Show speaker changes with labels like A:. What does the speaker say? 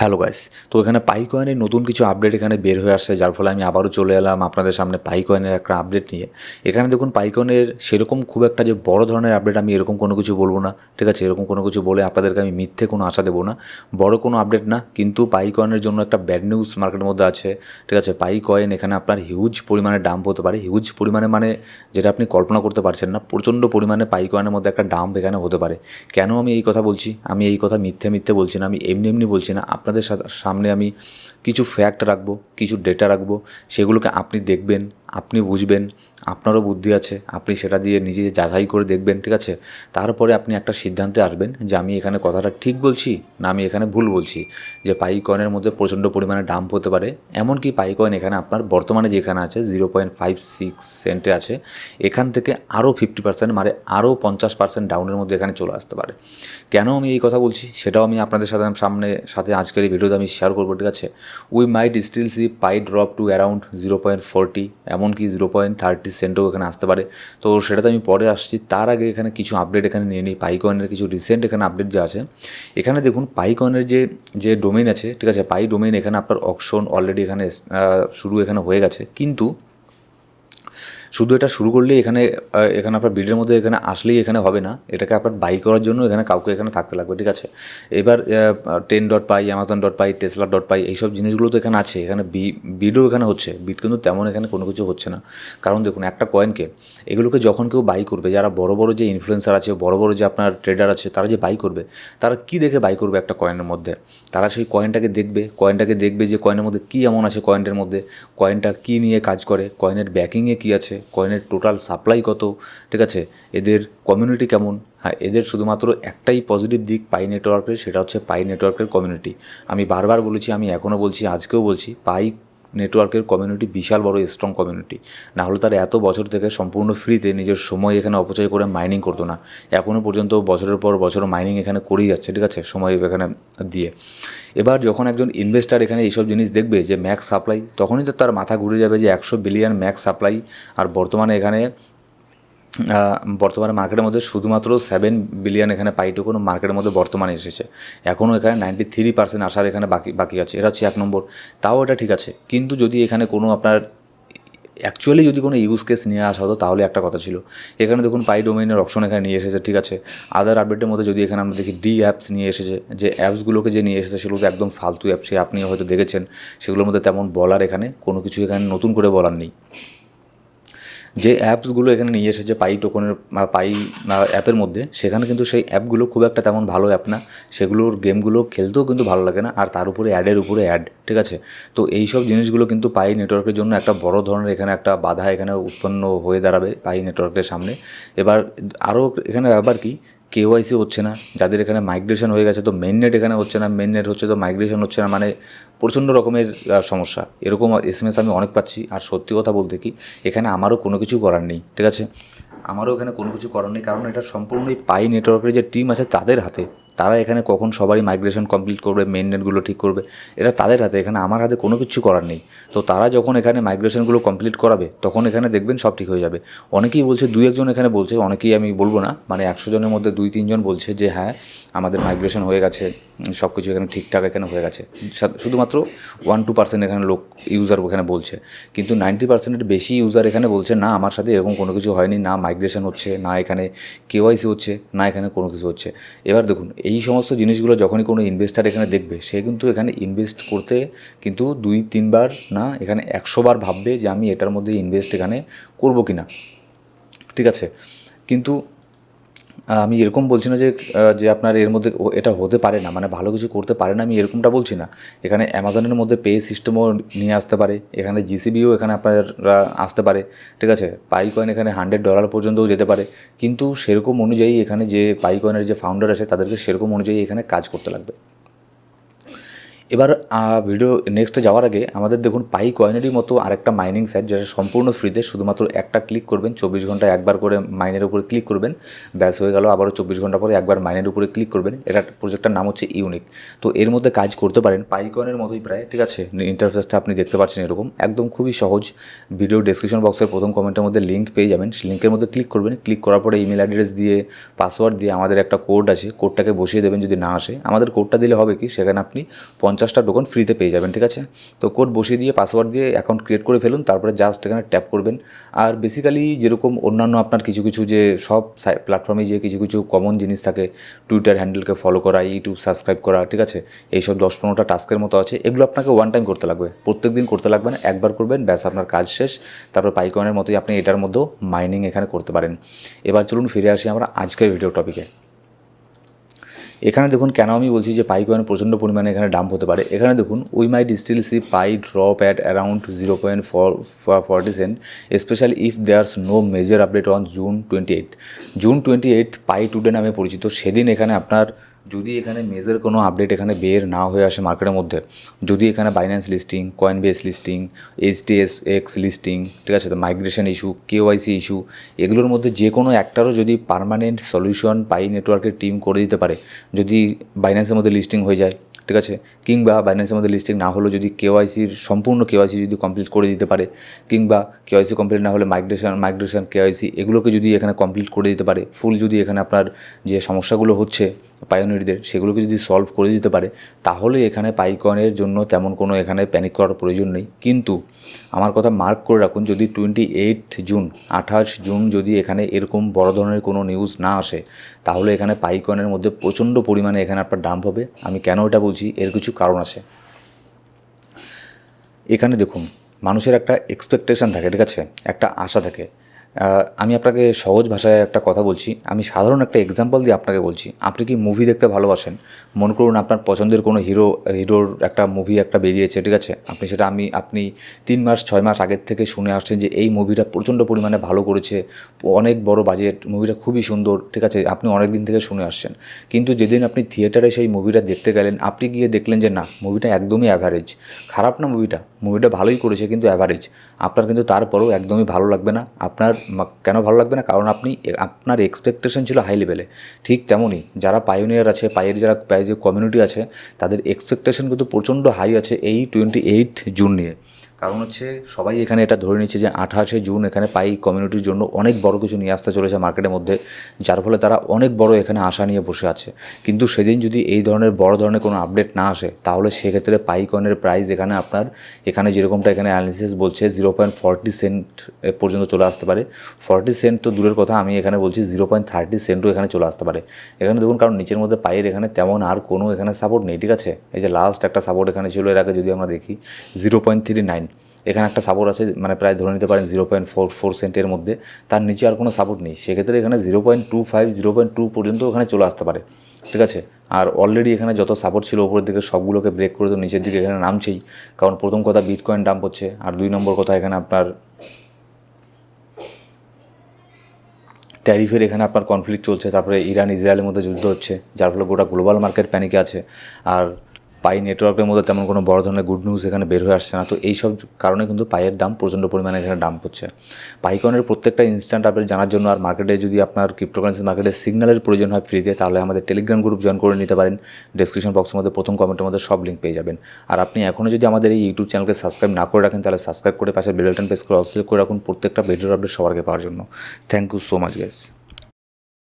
A: Hello guys, তো এখানে পাই কয়েনের নতুন কিছু আপডেট এখানে বের হয়ে আসছে, যার ফলে আমি আবারও চলে এলাম আপনাদের সামনে পাই কয়েনের একটা আপডেট নিয়ে। এখানে দেখুন পাই কয়েনের সেরকম খুব একটা যে বড় ধরনের আপডেট আমি এরকম কোনো কিছু বলব না, ঠিক আছে? এরকম কোনো কিছু বলে আপনাদেরকে আমি মিথ্যে কোনো আশা দেবো না। বড় কোনো আপডেট না, কিন্তু পাই কয়েনের জন্য একটা ব্যাড নিউজ মার্কেটের মধ্যে আছে, ঠিক আছে? পাই কয়েন এখানে আপনার হিউজ পরিমাণে ডাম্প হতে পারে। হিউজ পরিমাণে মানে যেটা আপনি কল্পনা করতে পারছেন না, প্রচণ্ড পরিমাণে পাই কয়েনের মধ্যে একটা ডাম্প এখানে হতে পারে। কেন আমি এই কথা বলছি? আমি এই কথা মিথ্যে মিথ্যে বলছি না, আমি এমনি এমনি বলছি না। আপনাদের সামনে আমি কিছু ফ্যাক্ট রাখব কিছু ডেটা রাখব সেগুলোকে আপনি দেখবেন আপনি বুঝবেন আপনারও বুদ্ধি আছে, আপনি সেটা দিয়ে নিজে যাচাই করে দেখবেন, ঠিক আছে? তারপরে আপনি একটা সিদ্ধান্তে আসবেন যে আমি এখানে কথাটা ঠিক বলছি না আমি এখানে ভুল বলছি, যে পাই কয়েনের মধ্যে প্রচণ্ড পরিমাণে ডাম্প হতে পারে। এমনকি পাই কয়েন এখানে আপনার বর্তমানে যেখানে আছে জিরো পয়েন্ট ফাইভ সিক্স সেন্টে আছে, এখান থেকে আরও ফিফটি পার্সেন্ট মানে আরও পঞ্চাশ পার্সেন্ট ডাউনের মধ্যে এখানে চলে আসতে পারে। কেন আমি এই কথা বলছি? সেটাও আমি আপনাদের সাথে সামনে, সাথে আজকের এই ভিডিওতে আমি শেয়ার করব, ঠিক আছে? We might still see pi drop to around zero point forty এমনকি জিরো পয়েন্ট থার্টি সেন্টও এখানে আসতে পারে। তো সেটাতে আমি পরে আসছি। তার আগে এখানে কিছু আপডেট এখানে নিয়ে নিই। পাই কয়েনের কিছু রিসেন্ট এখানে আপডেট যে আছে। এখানে দেখুন পাই কয়েনের যে যে ডোমেন আছে, ঠিক আছে? পাই ডোমেইন এখানে আপনার অপশন অলরেডি এখানে শুরু এখানে হয়ে গেছে। কিন্তু শুধু এটা শুরু করলেই এখানে এখানে আপনার বিডের মধ্যে এখানে আসলেই এখানে হবে না। এটাকে আপনার বাই করার জন্য এখানে কাউকে এখানে থাকতে লাগবে, ঠিক আছে? এবার ten dot pi Amazon dot pi Tesla dot pi এইসব জিনিসগুলো তো এখানে আছে। এখানে বি বিডও এখানে হচ্ছে। বিড কিন্তু তেমন এখানে কোনো কিছু হচ্ছে না। কারণ দেখুন, একটা কয়েনকে এগুলোকে যখন কেউ বাই করবে, যারা বড় বড় যে ইনফ্লুয়েন্সার আছে, বড় বড় যে আপনার ট্রেডার আছে, তারা যে বাই করবে, তারা কি দেখে বাই করবে একটা কয়েনের মধ্যে? তারা সেই কয়েনটাকে দেখবে। কয়েনটাকে দেখবে যে কয়েনের মধ্যে কী এমন আছে কয়েনটার মধ্যে? কয়েনটা কী নিয়ে কাজ করে? কয়েনের ব্যাকিংয়ে কী আছে? কয়েনের টোটাল সাপ্লাই কত, ঠিক আছে? এদের কমিউনিটি কেমন? হ্যাঁ এদের শুধুমাত্র একটাই পজিটিভ দিক পাই নেটওয়ার্কের সেটা হচ্ছে পাই নেটওয়ার্কের কমিউনিটি আমি বারবার বলেছি, আমি এখনও বলছি, আজকেও বলছি, পাই নেটওয়ার্কের কমিউনিটি বিশাল বড় স্ট্রং কমিউনিটি না হলে তার এত বছর থেকে সম্পূর্ণ ফ্রিতে নিজের সময় এখানে অপচয় করে মাইনিং করতো না। এখনও পর্যন্ত বছরের পর বছর মাইনিং এখানে করেই যাচ্ছে, ঠিক আছে? সময় এখানে দিয়ে। এবার যখন একজন ইনভেস্টার এখানে এইসব জিনিস দেখবে যে ম্যাক্স সাপ্লাই তখনই তো তার মাথা ঘুরে যাবে যে একশো বিলিয়ন ম্যাক্স সাপ্লাই আর বর্তমানে এখানে বর্তমানে মার্কেটের মধ্যে শুধুমাত্র সেভেন বিলিয়ন এখানে পাইটুকুন মার্কেটের মধ্যে বর্তমানে এসেছে। এখনও এখানে নাইনটি থ্রি পার্সেন্ট আসার এখানে বাকি বাকি আছে। এটা হচ্ছে এক নম্বর। তাও এটা ঠিক আছে। কিন্তু যদি এখানে কোনো আপনার অ্যাকচুয়ালি যদি কোনো ইউজ কেস নিয়ে আসা হতো, তাহলে একটা কথা ছিল। এখানে দেখুন পাই ডোমেইনের অপশন এখানে নিয়ে এসেছে, ঠিক আছে। আদার আপডেটের মধ্যে যদি এখানে আমরা দেখি ডি অ্যাপস নিয়ে এসেছে, যে অ্যাপসগুলোকে যে নিয়ে এসেছে সেগুলো একদম ফালতু অ্যাপ সে আপনি হয়তো দেখেছেন। সেগুলোর মধ্যে তেমন বলার এখানে কোনো কিছু এখানে নতুন করে বলার নেই। যে অ্যাপসগুলো এখানে নিয়ে এসেছে, পাই টোকনের পাই অ্যাপের মধ্যে, সেখানে কিন্তু সেই অ্যাপগুলো খুব একটা তেমন ভালো অ্যাপ না। সেগুলোর গেমগুলো খেলতেও কিন্তু ভালো লাগে না, আর তার উপরে অ্যাডের উপরে অ্যাড ঠিক আছে? তো এই সব জিনিসগুলো কিন্তু পাই নেটওয়ার্কের জন্য একটা বড় ধরনের এখানে একটা বাধা এখানে উৎপন্ন হয়ে দাঁড়াবে পাই নেটওয়ার্কের সামনে। এবার আরও এখানে ব্যাপার কি কেওয়াইসি হচ্ছে না, যাদের এখানে মাইগ্রেশন হয়ে গেছে, তো মেন নেট এখানে হচ্ছে না মেন নেট হচ্ছে তো মাইগ্রেশন হচ্ছে না মানে প্রচণ্ড রকমের সমস্যা। এরকম এস এম এস আমি অনেক পাচ্ছি, আর সত্যি কথা বলতে কি, এখানে আমারও কোনো কিছু করার নেই, ঠিক আছে? আমারও এখানে কোনো কিছু করার নেই, কারণ এটা সম্পূর্ণই পাই নেটওয়ার্কের যে টিম আছে তাদের হাতে। তারা এখানে কখন সবারই মাইগ্রেশন কমপ্লিট করবে মেন নেটগুলো ঠিক করবে, এটা তাদের হাতে, এখানে আমার হাতে কোনো কিছু করার নেই। তো তারা যখন এখানে মাইগ্রেশনগুলো কমপ্লিট করাবে, তখন এখানে দেখবেন সব ঠিক হয়ে যাবে। অনেকেই বলছে দু একজন এখানে বলছে, অনেকেই আমি বলব না মানে একশো জনের মধ্যে দুই তিনজন বলছে যে হ্যাঁ আমাদের মাইগ্রেশন হয়ে গেছে সব কিছু এখানে ঠিকঠাক এখানে হয়ে গেছে। শুধুমাত্র ওয়ান টু পার্সেন্ট এখানে লোক ইউজার এখানে বলছে। কিন্তু নাইনটি পার্সেন্টের বেশি ইউজার এখানে বলছে, না, আমার সাথে এরকম কোনো কিছু হয়নি, না মাইগ্রেশন হচ্ছে, না এখানে কেওয়াইসি হচ্ছে, না এখানে কোনো কিছু হচ্ছে। এবার দেখুন, এই সমস্ত জিনিসগুলো যখনই কোনো ইনভেস্টার এখানে দেখবে, সে কিন্তু এখানে ইনভেস্ট করতে কিন্তু দুই, তিনবার না, এখানে একশো বার ভাববে যে আমি এটার মধ্যে ইনভেস্ট এখানে করব কি না ঠিক আছে? কিন্তু আমি এরকম বলছি না যে যে আপনার এর মধ্যে এটা হতে পারে না মানে ভালো কিছু করতে পারে না, আমি এরকমটা বলছি না। এখানে অ্যামাজনের মধ্যে পে সিস্টেমও নিয়ে আসতে পারে, এখানে জিসিবিও এখানে আপনারা আসতে পারে, ঠিক আছে? পাই কয়েন এখানে হান্ড্রেড ডলার পর্যন্তও যেতে পারে, কিন্তু সেরকম অনুযায়ী এখানে যে পাই কয়েনের যে ফাউন্ডার আছে, তাদেরকে সেরকম অনুযায়ী এখানে কাজ করতে লাগবে। এবার ভিডিও নেক্সটে যাওয়ার আগে আমাদের দেখুন পাই কয়েনেরই মতো আরেকটা মাইনিং সাইট যেটা সম্পূর্ণ ফ্রিতে শুধুমাত্র একটা ক্লিক করবেন, চব্বিশ ঘন্টায় একবার করে মাইনের উপরে ক্লিক করবেন, ব্যাস হয়ে গেল, আবারও চব্বিশ ঘণ্টা পরে একবার মাইনের উপরে ক্লিক করবেন। এটা প্রজেক্টটার নাম হচ্ছে ইউনিক তো এর মধ্যে কাজ করতে পারেন, পাই কয়েনের মতোই প্রায়, ঠিক আছে? ইন্টারফেসটা আপনি দেখতে পাচ্ছেন এরকম। একদম খুবই সহজ। ভিডিও ডেসক্রিপশন বক্সের প্রথম কমেন্টের মধ্যে লিঙ্ক পেয়ে যাবেন। সেই লিঙ্কের মধ্যে ক্লিক করবেন। ক্লিক করার পরে ইমেল অ্যাড্রেস দিয়ে পাসওয়ার্ড দিয়ে আমাদের একটা কোড আছে। কোডটাকে বসিয়ে দেবেন যদি না আসে। আমাদের কোডটা দিলে হবে কি? সেখানে আপনি পঞ্চাশ পঞ্চাশটা টোকন ফ্রিতে পেয়ে যাবেন, ঠিক আছে? তো কোড বসিয়ে দিয়ে পাসওয়ার্ড দিয়ে অ্যাকাউন্ট ক্রিয়েট করে ফেলুন, তারপরে জাস্ট এখানে ট্যাপ করবেন। আর বেসিক্যালি যেরকম অন্যান্য আপনার কিছু কিছু যে সব প্ল্যাটফর্মে যে কিছু কিছু কমন জিনিস থাকে টুইটার হ্যান্ডেলকে ফলো করা ইউটিউব সাবস্ক্রাইব করা, ঠিক আছে? এইসব দশ পনেরোটা টাস্কের মতো আছে, এগুলো আপনাকে ওয়ান টাইম করতে লাগবে। প্রত্যেক দিন করতে লাগবে না, একবার করবেন, ব্যাস আপনার কাজ শেষ। তারপর পাইকনের মতোই আপনি এটার মধ্যেও মাইনিং এখানে করতে পারেন। এবার চলুন ফিরে আসি আমরা আজকের ভিডিও টপিকে এখানে দেখুন কেন আমি বলছি যে পাই কয়েন প্রচণ্ড পরিমাণে এখানে ডাম্প হতে পারে? এখানে দেখুন we might still see pi drop at around zero point four forty cent specially if there's no major update on June twenty eight June twenty eight pi today নামে পরিচিত। সেদিন এখানে আপনার যদি এখানে মেজর কোনো আপডেট এখানে বের না হয়ে আসে মার্কেটের মধ্যে, যদি এখানে Binance listing Coinbase listing HTS X listing ঠিক আছে? তো মাইগ্রেশন ইস্যু কেওয়াইসি ইস্যু এগুলোর মধ্যে যে কোনো একটারও যদি পারমানেন্ট সলিউশন পাই নেটওয়ার্কের টিম করে দিতে পারে, যদি বাইন্যান্সের মধ্যে লিস্টিং হয়ে যায়, ঠিক আছে? কিংবা বাইন্যান্সের মধ্যে লিস্টিং না হলেও যদি কেওয়াইসির সম্পূর্ণ কেওয়াইসি যদি কমপ্লিট করে দিতে পারে, কিংবা কেওয়াইসি কমপ্লিট না হলে মাইগ্রেশন মাইগ্রেশন কেওয়াইসি এগুলোকে যদি এখানে কমপ্লিট করে দিতে পারে ফুল যদি এখানে আপনার যে সমস্যাগুলো হচ্ছে পায়োনিরদের সেগুলোকে যদি সলভ করে দিতে পারে, তাহলে এখানে পাইকনের জন্য তেমন কোনো এখানে প্যানিক করার প্রয়োজন নেই। কিন্তু আমার কথা মার্ক করে রাখুন, যদি টোয়েন্টি এইট জুন আঠাশ জুন যদি এখানে এরকম বড় ধরনের কোনো নিউজ না আসে, তাহলে এখানে পাইকনের মধ্যে প্রচণ্ড পরিমাণে এখানে আপনার ডাম্প হবে। আমি কেন এটা বলছি? এর কিছু কারণ আছে। এখানে দেখুন, মানুষের একটা এক্সপেকটেশন থাকে, ঠিক আছে? একটা আশা থাকে। আমি আপনাকে সহজ ভাষায় একটা কথা বলছি। আমি সাধারণ একটা এক্সাম্পল দিয়ে আপনাকে বলছি। আপনি কি মুভি দেখতে ভালোবাসেন? মনে করুন আপনার পছন্দের কোনো হিরো হিরোর একটা মুভি একটা বেরিয়েছে, ঠিক আছে? আপনি সেটা আমি, আপনি তিন মাস, ছয় মাস আগের থেকে শুনে আসছেন যে এই মুভিটা প্রচণ্ড পরিমাণে ভালো করেছে। অনেক বড় বাজেট মুভিটা খুবই সুন্দর, ঠিক আছে? আপনি অনেক দিন থেকে শুনে আসছেন। কিন্তু যেদিন আপনি থিয়েটারে সেই মুভিটা দেখতে গেলেন, আপনি গিয়ে দেখলেন যে না মুভিটা একদমই অ্যাভারেজ খারাপ না মুভিটা মুভিটা ভালোই করেছে কিন্তু অ্যাভারেজ আপনার কিন্তু তারপরেও একদমই ভালো লাগবে না। আপনার কেন ভালো লাগবে না? কারণ আপনি আপনার এক্সপেকটেশন ছিল হাই লেভেলে ঠিক তেমনই, যারা পায়োনিয়ার আছে পায়ের যারা পায়ের যে কমিউনিটি আছে, তাদের এক্সপেকটেশন কিন্তু প্রচণ্ড হাই আছে এই টোয়েন্টি এইট জুন নিয়ে। কারণ হচ্ছে সবাই এখানে এটা ধরে নিচ্ছে যে আঠাশে জুন এখানে পাই কমিউনিটির জন্য অনেক বড় কিছু নিয়ে আসতে চলেছে মার্কেটের মধ্যে, যার ফলে তারা অনেক বড় এখানে আশা নিয়ে বসে আছে। কিন্তু সেদিন যদি এই ধরনের বড় ধরনের কোনো আপডেট না আসে, তাহলে সেক্ষেত্রে পাই কয়েনের প্রাইস এখানে আপনার, এখানে যেরকমটা এখানে অ্যানালিসিস বলছে জিরো পয়েন্ট ফর্টি সেন্ট পর্যন্ত চলে আসতে পারে। ফর্টি সেন্ট তো দূরের কথা, আমি এখানে বলছি জিরো পয়েন্ট থার্টি সেন্টও এখানে চলে আসতে পারে। এখানে দেখুন, কারণ নিচের মধ্যে পায়ের এখানে তেমন আর কোনো এখানে সাপোর্ট নেই, ঠিক আছে? এই যে লাস্ট একটা সাপোর্ট এখানে ছিল, এর আগে যদি আমরা দেখি জিরো পয়েন্ট থ্রি নাইন এখানে একটা সাপোর্ট আছে মানে প্রায় ধরে নিতে পারেন জিরো পয়েন্ট ফোর ফোর সেন্টের মধ্যে। তার নিচে আর কোনো সাপোর্ট নেই। সেক্ষেত্রে এখানে zero point two five zero point two পর্যন্ত ওখানে চলে আসতে পারে। ঠিক আছে? আর অলরেডি এখানে যত সাপোর্ট ছিল ওপরের দিকে, সবগুলোকে ব্রেক করে তো নিচের দিকে এখানে নামছেই। কারণ প্রথম কথা বিটকয়েন ডাম্প হচ্ছে, আর দুই নম্বর কথা এখানে আপনার ট্যারিফের এখানে আপনার কনফ্লিক্ট চলছে। তারপরে ইরান ইসরায়েলের মধ্যে যুদ্ধ হচ্ছে, যার ফলে গোটা গ্লোবাল মার্কেট প্যানিকে আছে। আর পাই নেটওয়ার্কের মধ্যে তেমন কোনো বড় ধরনের গুড নিউজ এখানে বের হয়ে আসছে না। তো এই সব কারণে কিন্তু পাইয়ের দাম প্রচণ্ড পরিমাণে এখানে দাম হচ্ছে। পাইকনের প্রত্যেকটা ইনস্ট্যান্ট আপডেট জানার জন্য আর মার্কেটে যদি আপনার ক্রিপ্টোকারেন্সি মার্কেটে সিগন্যালের প্রয়োজন হয় ফ্রিতে তাহলে আমাদের টেলিগ্রাম গ্রুপ জয়েন করে নিতে পারেন। ডেসক্রিপশন বক্সের মধ্যে প্রথম কমেন্টের মধ্যে সব লিঙ্ক পেয়ে যাবেন। আর আপনি এখনও যদি আমাদের এই ইউটিউব চ্যানেলকে সাবস্ক্রাইব না করে রাখেন, তাহলে সাবস্ক্রাইব করে পাশে বেলটন প্রেস করে অসিলেক্ট করে রাখুন। প্রত্যেকটা ভিডিওর আপডেট সবার আগে পাওয়ার জন্য। Thank you so much guys